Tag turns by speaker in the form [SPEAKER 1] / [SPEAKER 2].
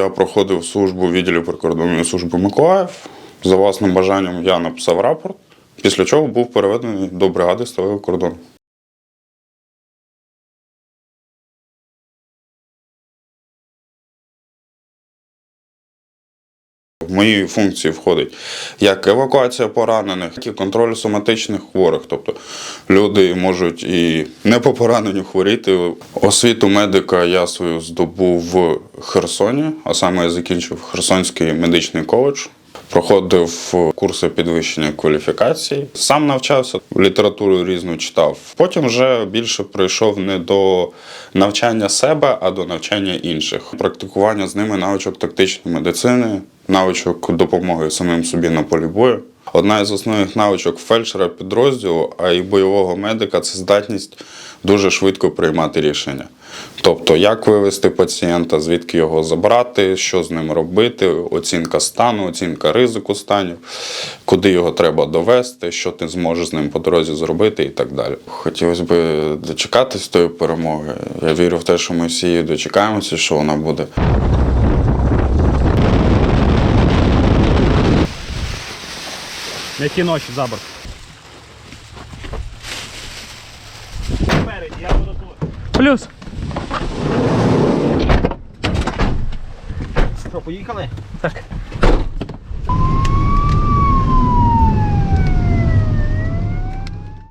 [SPEAKER 1] Я проходив службу в відділі прикордонної служби Миколаїв. За власним бажанням я написав рапорт, після чого був переведений до бригади сталевий кордон. В мої функції входить як евакуація поранених, так і контроль соматичних хворих. Тобто люди можуть і не по пораненню хворіти. Освіту медика я свою здобув в Херсоні, а саме я закінчив Херсонський медичний коледж. Проходив курси підвищення кваліфікації. Сам навчався, літературу різну читав. Потім вже більше прийшов не до навчання себе, а до навчання інших. Практикування з ними навичок тактичної медицини, навичок допомоги самим собі на полі бою. Одна із основних навичок фельдшера підрозділу, а й бойового медика це здатність дуже швидко приймати рішення. Тобто, як вивести пацієнта, звідки його забрати, що з ним робити, оцінка стану, оцінка ризику станів, куди його треба довести, що ти зможеш з ним по дорозі зробити і так далі. Хотілося б дочекатись тої перемоги. Я вірю в те, що ми всі її дочекаємося, що вона буде.
[SPEAKER 2] Ті ночі за борт. Плюс. Що, поїхали? Так.